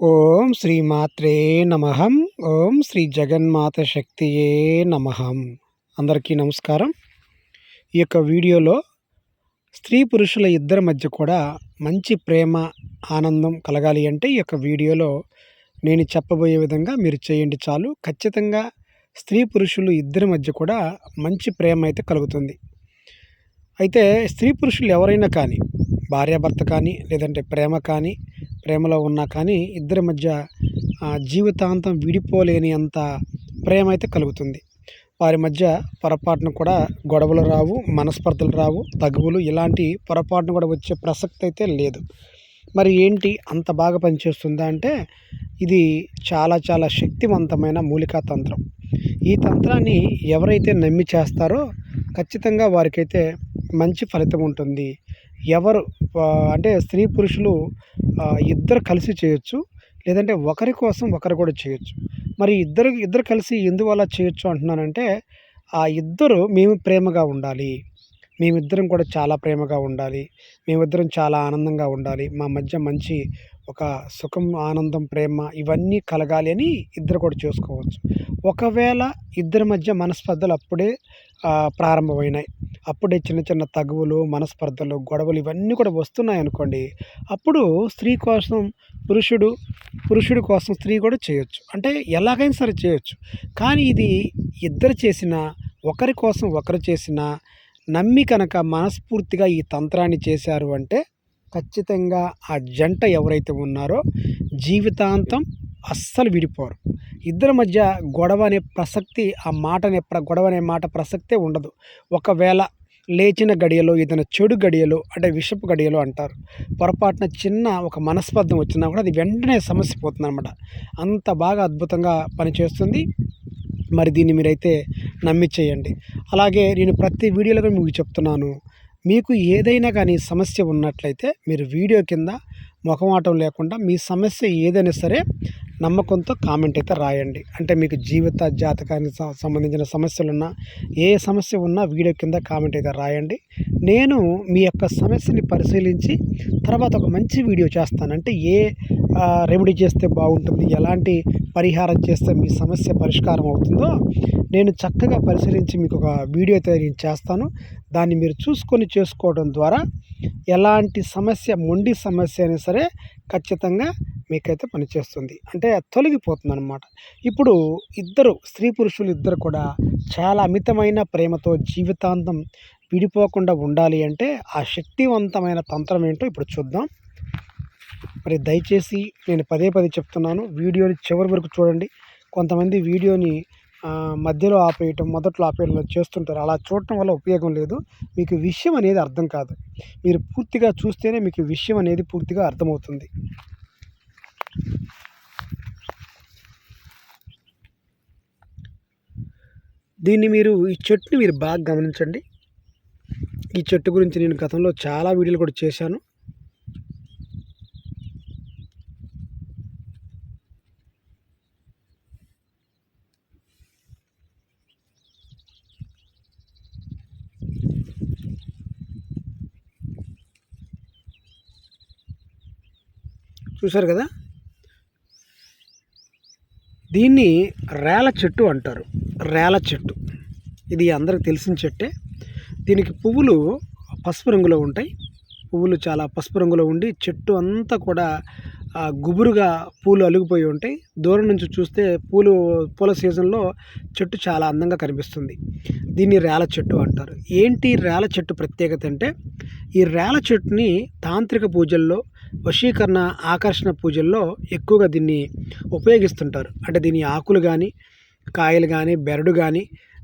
ఓం శ్రీ మాత్రే ఓం శ్రీ జగన్మాత శక్తియే నమహం అందరికీ నమస్కారం. ఈ యొక్క వీడియోలో స్త్రీ పురుషుల ఇద్దరి మధ్య కూడా మంచి ప్రేమ ఆనందం కలగాలి అంటే ఈ యొక్క వీడియోలో నేను చెప్పబోయే విధంగా మీరు చేయండి చాలు. ఖచ్చితంగా స్త్రీ పురుషులు ఇద్దరి మధ్య కూడా మంచి ప్రేమ అయితే కలుగుతుంది. అయితే స్త్రీ పురుషులు ఎవరైనా కానీ భార్యాభర్త కానీ లేదంటే ప్రేమ కానీ ప్రేమలో ఉన్నా కానీ ఇద్దరి మధ్య జీవితాంతం విడిపోలేని అంత ప్రేమ అయితే కలుగుతుంది. వారి మధ్య పొరపాటును కూడా గొడవలు రావు మనస్పర్ధలు రావు తగువులు ఇలాంటి పొరపాటును కూడా వచ్చే ప్రసక్తి అయితే లేదు. మరి ఏంటి అంత బాగా పనిచేస్తుందా అంటే ఇది చాలా చాలా శక్తివంతమైన మూలికా తంత్రం. ఈ తంత్రాన్ని ఎవరైతే నమ్మి చేస్తారో ఖచ్చితంగా వారికైతే మంచి ఫలితం ఉంటుంది. ఎవరు అంటే స్త్రీ పురుషులు ఇద్దరు కలిసి చేయొచ్చు. లేదంటే ఒకరి కోసం ఒకరు కూడా చేయొచ్చు. మరి ఇద్దరు ఇద్దరు కలిసి ఎందువల్ల చేయొచ్చు అంటున్నానంటే ఆ ఇద్దరు మేము ప్రేమగా ఉండాలి. మేమిద్దరం కూడా చాలా ప్రేమగా ఉండాలి. మేమిద్దరం చాలా ఆనందంగా ఉండాలి. మా మధ్య మంచి ఒక సుఖం ఆనందం ప్రేమ ఇవన్నీ కలగాలి అని ఇద్దరు కూడా చూసుకోవచ్చు. ఒకవేళ ఇద్దరి మధ్య మనస్పర్ధలు అప్పుడే ప్రారంభమైనాయి. అప్పుడే చిన్న చిన్న తగువులు మనస్పర్ధలు గొడవలు ఇవన్నీ కూడా వస్తున్నాయి అనుకోండి అప్పుడు స్త్రీ కోసం పురుషుడు పురుషుడి కోసం స్త్రీ కూడా చేయొచ్చు. అంటే ఎలాగైనా సరే చేయొచ్చు. కానీ ఇది ఇద్దరు చేసిన ఒకరి కోసం ఒకరు చేసిన నమ్మి కనుక మనస్ఫూర్తిగా ఈ తంత్రాన్ని చేశారు అంటే ఖచ్చితంగా ఆ జంట ఎవరైతే ఉన్నారో జీవితాంతం అస్సలు విడిపోరు. ఇద్దరి మధ్య గొడవ అనే ప్రసక్తి ఆ మాట అనే గొడవ అనే మాట ప్రసక్తే ఉండదు. ఒకవేళ లేచిన గడియలో ఏదైనా చెడు గడియలో అంటే విషపు గడియలో అంటారు. పొరపాటున చిన్న ఒక మనస్పర్ధం వచ్చినా కూడా అది వెంటనే సమస్య పోతుంది అనమాట అంత బాగా అద్భుతంగా పనిచేస్తుంది. మరి దీన్ని మీరైతే నమ్మిచ్చేయండి అలాగే నేను ప్రతి వీడియోలో మీకు చెప్తున్నాను. మీకు ఏదైనా కానీ సమస్య ఉన్నట్లయితే మీరు వీడియో కింద ముఖమాటం లేకుండా మీ సమస్య ఏదైనా సరే నమ్మకంతో కామెంట్ అయితే రాయండి. అంటే మీకు జీవిత జాతకానికి సంబంధించిన సమస్యలు ఉన్నా ఏ సమస్య ఉన్నా వీడియో కింద కామెంట్ అయితే రాయండి. నేను మీ యొక్క సమస్యని పరిశీలించి తర్వాత ఒక మంచి వీడియో చేస్తాను. అంటే ఏ రెమెడీ చేస్తే బాగుంటుంది ఎలాంటి పరిహారం చేస్తే మీ సమస్య పరిష్కారం అవుతుందో నేను చక్కగా పరిశీలించి మీకు ఒక వీడియో అయితే నేను చేస్తాను. దాన్ని మీరు చూసుకొని చేసుకోవడం ద్వారా ఎలాంటి సమస్య మొండి సమస్య అయినా సరే ఖచ్చితంగా మీకైతే పనిచేస్తుంది అంటే తొలగిపోతుంది అనమాట ఇప్పుడు ఇద్దరు స్త్రీ పురుషులు ఇద్దరు కూడా చాలా అమితమైన ప్రేమతో జీవితాంతం విడిపోకుండా ఉండాలి అంటే ఆ శక్తివంతమైన తంత్రం ఏంటో ఇప్పుడు చూద్దాం. మరి దయచేసి నేను పదే పదే చెప్తున్నాను. వీడియోని చివరి వరకు చూడండి. కొంతమంది వీడియోని మధ్యలో ఆపేయటం మొదట్లో ఆపేయడం చేస్తుంటారు. అలా చూడటం వల్ల ఉపయోగం లేదు. మీకు విషయం అనేది అర్థం కాదు. మీరు పూర్తిగా చూస్తేనే మీకు విషయం అనేది పూర్తిగా అర్థమవుతుంది. దీన్ని మీరు ఈ చెట్టుని మీరు బాగా గమనించండి. ఈ చెట్టు గురించి నేను గతంలో చాలా వీడియోలు కూడా చేశాను. చూసారు కదా? దీన్ని రేల చెట్టు అంటారు. రేల చెట్టు. ఇది అందరికి తెలిసిన చెట్టే. దీనికి పువ్వులు పసుపు రంగులో ఉంటాయి. పువ్వులు చాలా పసుపు రంగులో ఉండి చెట్టు అంతా కూడా గుబురుగా పూలు అలిగిపోయి ఉంటాయి. దూరం నుంచి చూస్తే పూలు పూల సీజన్లో చెట్టు చాలా అందంగా కనిపిస్తుంది. దీన్ని రేల చెట్టు అంటారు. ఏంటి రేల చెట్టు ప్రత్యేకత అంటే ఈ రేల చెట్టుని తాంత్రిక పూజల్లో వశీకరణ ఆకర్షణ పూజల్లో ఎక్కువగా దీన్ని ఉపయోగిస్తుంటారు. అంటే దీని ఆకులు కానీ కాయలు కానీ బెరడు కానీ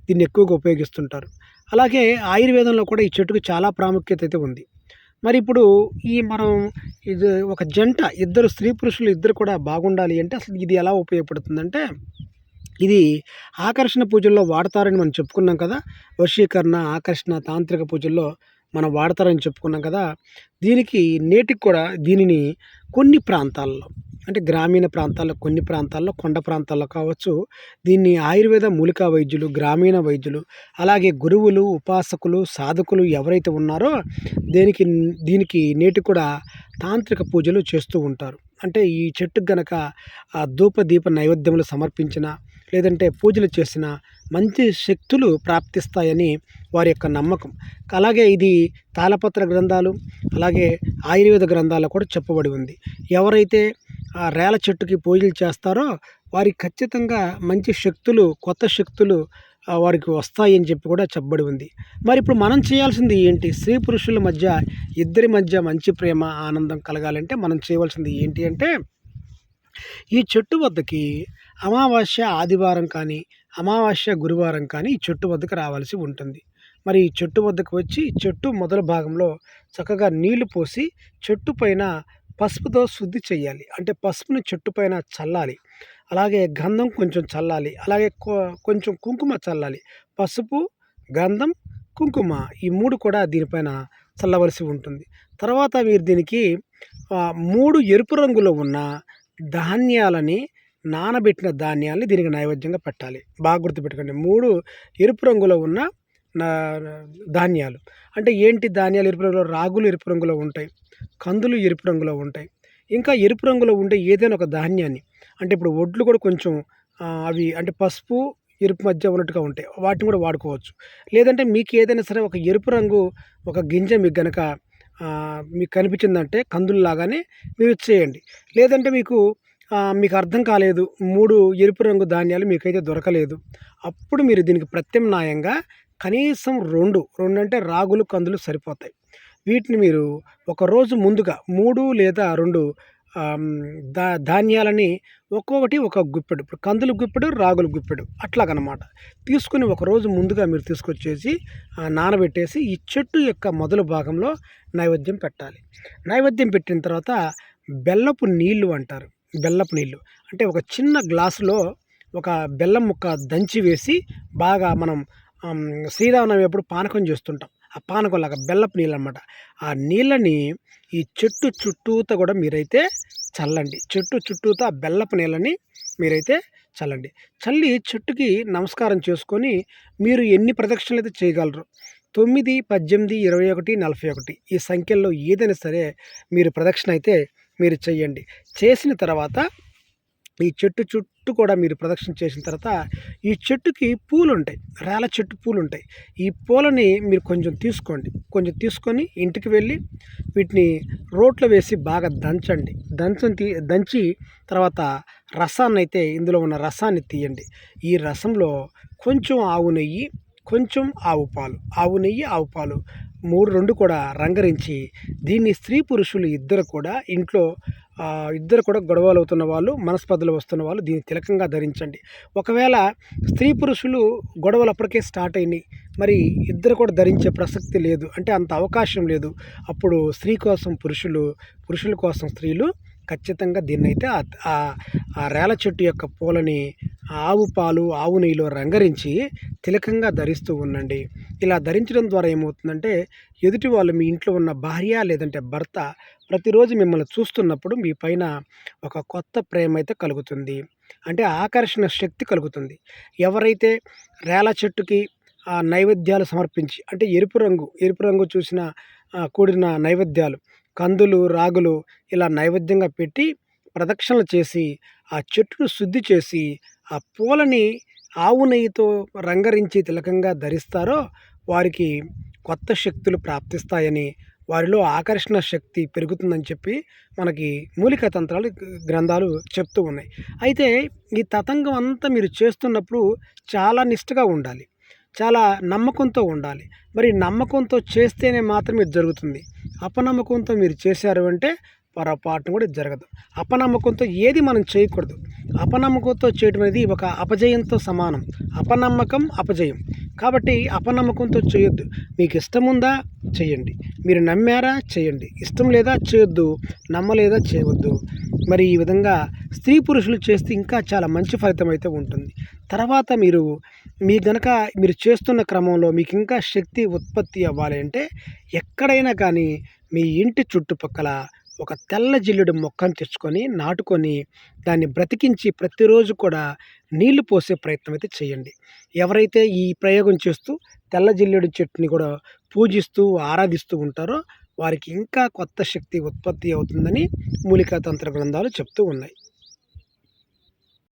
దీన్ని ఎక్కువగా ఉపయోగిస్తుంటారు. అలాగే ఆయుర్వేదంలో కూడా ఈ చెట్టుకు చాలా ప్రాముఖ్యత అయితే ఉంది. మరి ఇప్పుడు ఈ మనం ఇది ఒక జంట ఇద్దరు స్త్రీ పురుషులు ఇద్దరు కూడా బాగుండాలి అంటే అసలు ఇది ఎలా ఉపయోగపడుతుందంటే ఇది ఆకర్షణ పూజల్లో వాడతారని మనం చెప్పుకున్నాం కదా వశీకరణ ఆకర్షణ తాంత్రిక పూజల్లో మనం వాడతారని చెప్పుకున్నాం కదా దీనికి నేటికి కూడా దీనిని కొన్ని ప్రాంతాల్లో అంటే గ్రామీణ ప్రాంతాల్లో కొన్ని ప్రాంతాల్లో కొండ ప్రాంతాల్లో కావచ్చు దీన్ని ఆయుర్వేద మూలికా వైద్యులు గ్రామీణ వైద్యులు అలాగే గురువులు ఉపాసకులు సాధకులు ఎవరైతే ఉన్నారో దీనికి దీనికి నేటి కూడా తాంత్రిక పూజలు చేస్తూ ఉంటారు. అంటే ఈ చెట్టుకు గనక ఆ ధూప దీప నైవేద్యములు సమర్పించిన లేదంటే పూజలు చేసిన మంచి శక్తులు ప్రాప్తిస్తాయని వారి యొక్క నమ్మకం. అలాగే ఇది తాళపత్ర గ్రంథాలు అలాగే ఆయుర్వేద గ్రంథాల్లో కూడా చెప్పబడి ఉంది. ఎవరైతే ఆ రేల చెట్టుకి పూజలు చేస్తారో వారికి ఖచ్చితంగా మంచి శక్తులు కొత్త శక్తులు వారికి వస్తాయని చెప్పి కూడా చెప్పబడి ఉంది. మరి ఇప్పుడు మనం చేయాల్సింది ఏంటి? స్త్రీ పురుషుల మధ్య ఇద్దరి మధ్య మంచి ప్రేమ ఆనందం కలగాలంటే మనం చేయవలసింది ఏంటి అంటే ఈ చెట్టు వద్దకి అమావాస్య ఆదివారం కానీ అమావాస్య గురువారం కానీ ఈ చెట్టు వద్దకు రావాల్సి ఉంటుంది. మరి ఈ చెట్టు వద్దకు వచ్చి చెట్టు మొదల భాగంలో చక్కగా నీళ్ళు పోసి చెట్టు పైన పసుపుతో శుద్ధి చేయాలి అంటే పసుపుని చెట్టు పైన చల్లాలి. అలాగే గంధం కొంచెం చల్లాలి. అలాగే కొ- కొంచెం కుంకుమ చల్లాలి. పసుపు గంధం కుంకుమ ఈ మూడు కూడా దీనిపైన చల్లవలసి ఉంటుంది. తర్వాత మీరు దీనికి మూడు ఎరుపు రంగులో ఉన్న ధాన్యాలని నానబెట్టిన ధాన్యాలని దీనికి నైవేద్యంగా పెట్టాలి. బాగా గుర్తుపెట్టుకోండి. మూడు ఎరుపు రంగులో ఉన్న ధాన్యాలు. అంటే ఏంటి ధాన్యాలు? ఎరుపు రంగులో రాగులు ఎరుపు రంగులో ఉంటాయి. కందులు ఎరుపు రంగులో ఉంటాయి. ఇంకా ఎరుపు రంగులో ఉండే ఏదైనా ఒక ధాన్యాన్ని అంటే ఇప్పుడు ఒడ్లు కూడా కొంచెం అవి అంటే పసుపు ఎరుపు మధ్య ఉన్నట్టుగా ఉంటాయి. వాటిని కూడా వాడుకోవచ్చు. లేదంటే మీకు ఏదైనా సరే ఒక ఎరుపు రంగు ఒక గింజ మీకు గనక మీకు కనిపించిందంటే కందుల్లాగానే మీరు చేయండి. లేదంటే మీకు మీకు అర్థం కాలేదు మూడు ఎరుపు రంగు ధాన్యాలు మీకైతే దొరకలేదు. అప్పుడు మీరు దీనికి ప్రత్యామ్నాయంగా కనీసం రెండు రెండు అంటే రాగులు కందులు సరిపోతాయి. వీటిని మీరు ఒకరోజు ముందుగా మూడు లేదా రెండు దా ధాన్యాలని ఒక్కొక్కటి ఒక గుప్పెడు. ఇప్పుడు కందులు గుప్పెడు రాగులు గుప్పెడు అట్లాగనమాట. తీసుకుని ఒక రోజు ముందుగా మీరు తీసుకొచ్చేసి నానబెట్టేసి ఈ చెట్టు యొక్క మొదలు భాగంలో నైవేద్యం పెట్టాలి. నైవేద్యం పెట్టిన తర్వాత బెల్లపు నీళ్ళు అంటారు. బెల్లపు నీళ్ళు. అంటే ఒక చిన్న గ్లాసులో ఒక బెల్లం ముక్క దంచి వేసి బాగా మనం శ్రీరామనవమి అప్పుడు పానకం చేస్తుంటాం. ఆ పానకం లాగా బెల్లపు నీళ్ళు అనమాట ఆ నీళ్ళని ఈ చెట్టు చుట్టూత కూడా మీరైతే చల్లండి. చెట్టు చుట్టూత ఆ బెల్లపు నీళ్ళని మీరైతే చల్లండి. చల్లి చెట్టుకి నమస్కారం చేసుకొని మీరు ఎన్ని ప్రదక్షిణలు అయితే చేయగలరు తొమ్మిది పద్దెనిమిది ఇరవై ఒకటి నలభై ఒకటి ఈ సంఖ్యల్లో ఏదైనా సరే మీరు ప్రదక్షిణ అయితే మీరు చేయండి. చేసిన తర్వాత ఈ చెట్టు చుట్టూ కూడా మీరు ప్రదక్షిణ చేసిన తర్వాత ఈ చెట్టుకి పూలు ఉంటాయి రేల చెట్టు పూలు ఉంటాయి ఈ పూలని మీరు కొంచెం తీసుకోండి. కొంచెం తీసుకొని ఇంటికి వెళ్ళి వీటిని రోట్లో వేసి బాగా దంచండి. దంచని తీ దంచి తర్వాత రసాన్ని అయితే ఇందులో ఉన్న రసాన్ని తీయండి. ఈ రసంలో కొంచెం ఆవు నెయ్యి కొంచెం ఆవు పాలు. ఆవు నెయ్యి ఆవు పాలు. మూడు రెండు కూడా రంగరించి దీన్ని స్త్రీ పురుషులు ఇద్దరు కూడా ఇంట్లో ఇద్దరు కూడా గొడవలు అవుతున్న వాళ్ళు మనస్పర్ధలు వస్తున్న వాళ్ళు దీన్ని తిలకంగా ధరించండి. ఒకవేళ స్త్రీ పురుషులు గొడవలు అప్పటికే స్టార్ట్ అయినాయి మరి ఇద్దరు కూడా ధరించే ప్రసక్తి లేదు అంటే అంత అవకాశం లేదు. అప్పుడు స్త్రీ కోసం పురుషులు పురుషుల కోసం స్త్రీలు ఖచ్చితంగా దీన్నైతే ఆ- ఆ రేల చెట్టు యొక్క పూలని ఆవు పాలు ఆవు నెయ్యిలో రంగరించి తిలకంగా ధరిస్తూ ఉండండి. ఇలా ధరించడం ద్వారా ఏమవుతుందంటే ఎదుటి వాళ్ళు మీ ఇంట్లో ఉన్న భార్య లేదంటే భర్త ప్రతిరోజు మిమ్మల్ని చూస్తున్నప్పుడు మీ పైన ఒక కొత్త ప్రేమ అయితే కలుగుతుంది. అంటే ఆకర్షణ శక్తి కలుగుతుంది. ఎవరైతే రేల చెట్టుకి ఆ నైవేద్యాలు సమర్పించి అంటే ఎరుపు రంగు ఎరుపు రంగు చూసిన కూడిన నైవేద్యాలు కందులు రాగులు ఇలా నైవేద్యంగా పెట్టి ప్రదక్షిణలు చేసి ఆ చెట్టును శుద్ధి చేసి ఆ పూలని ఆవు నెయ్యితో రంగరించి తిలకంగా ధరిస్తారో వారికి కొత్త శక్తులు ప్రాప్తిస్తాయని వారిలో ఆకర్షణ శక్తి పెరుగుతుందని చెప్పి మనకి మూలిక తంత్రాలు గ్రంథాలు చెప్తూ ఉన్నాయి. అయితే ఈ తతంగం అంతా మీరు చేస్తున్నప్పుడు చాలా నిష్ఠగా ఉండాలి. చాలా నమ్మకంతో ఉండాలి. మరి నమ్మకంతో చేస్తేనే మాత్రమే ఇది జరుగుతుంది. అపనమ్మకంతో మీరు చేశారు అంటే పొరపాటున కూడా జరగదు. అపనమ్మకంతో ఏది మనం చేయకూడదు. అపనమ్మకంతో చేయడం అనేది ఒక అపజయంతో సమానం. అపనమ్మకం అపజయం. కాబట్టి అపనమ్మకంతో చేయొద్దు. మీకు ఇష్టం ఉందా? చేయండి. మీరు నమ్మారా? చేయండి. ఇష్టం లేదా? చేయొద్దు. నమ్మలేదా? చేయవద్దు. మరి ఈ విధంగా స్త్రీ పురుషులు చేస్తే ఇంకా చాలా మంచి ఫలితం అయితే ఉంటుంది. తర్వాత మీరు మీ గనక మీరు చేస్తున్న క్రమంలో మీకు ఇంకా శక్తి ఉత్పత్తి అవ్వాలి అంటే ఎక్కడైనా కానీ మీ ఇంటి చుట్టుపక్కల ఒక తెల్ల జిల్లుడు మొక్కను తెచ్చుకొని నాటుకొని దాన్ని బ్రతికించి ప్రతిరోజు కూడా నీళ్ళు పోసే ప్రయత్నం అయితే చేయండి. ఎవరైతే ఈ ప్రయోగం చేస్తూ తెల్ల జిల్లుడు చెట్టుని కూడా పూజిస్తూ ఆరాధిస్తూ ఉంటారో వారికి ఇంకా కొత్త శక్తి ఉత్పత్తి అవుతుందని మూలికా తంత్ర గ్రంథాలు చెప్తూ ఉన్నాయి.